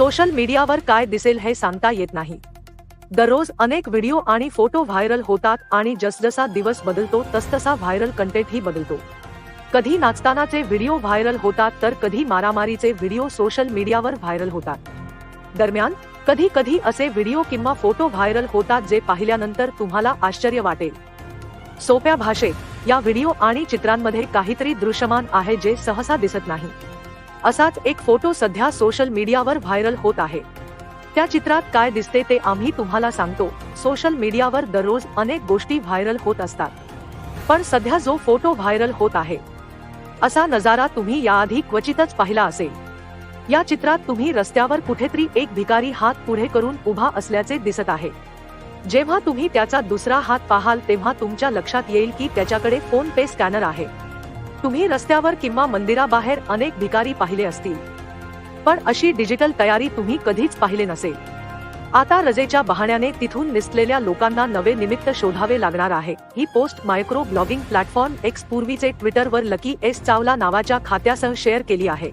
Social मीडियावर काय दिसेल हे सांगता येत नाही. दररोज अनेक व्हिडिओ आणि फोटो व्हायरल होतात आणि जसजसा दिवस बदलतो तसतसा व्हायरल कंटेंटही बदलतो. कधी नाचतानाचे व्हिडिओ व्हायरल होतात तर कधी मारामारीचे व्हिडिओ सोशल मीडियावर व्हायरल होतात. दरम्यान कधी कधी असे व्हिडिओ किंवा फोटो व्हायरल होतात जे पाहिल्यानंतर तुम्हाला आश्चर्य वाटेल. सोप्या भाषेत या व्हिडिओ आणि चित्रांमध्ये काहीतरी दृश्यमान आहे जे सहसा दिसत नाही. असाच एक फोटो सध्या सोशल मीडियावर व्हायरल होत आहे. त्या चित्रात काय दिसते ते आम्ही तुम्हाला सांगतो. सोशल मीडियावर दररोज अनेक गोष्टी व्हायरल होत असतात. पण सध्या जो फोटो व्हायरल होत आहे असा नजारा तुम्ही याआधी क्वचितच पाहिला असेल. या चित्रात तुम्ही रस्त्यावर कुठेतरी एक भिकारी हात पुढे करून उभा असल्याचे दिसत आहे. जेव्हा तुम्ही त्याचा दुसरा हात पाहाल तेव्हा तुमच्या लक्षात येईल की त्याच्याकडे फोन पे स्कॅनर आहे. तुम्ही रस्त्यावर किंवा मंदिराबाहेर अनेक भिकारी पाहिले असतील. पण अशी डिजिटल तयारी तुम्ही कधीच पाहिले नसेल. आता रजेच्या बहाण्याने तिथून निसलेल्या लोकांना नवे निमित्त शोधावे लागणार आहे. ही post micro blogging platform X पूर्वीचे ट्विटरवर लकी एस चावला नावाच्या खात्यासह शेअर केली आहे.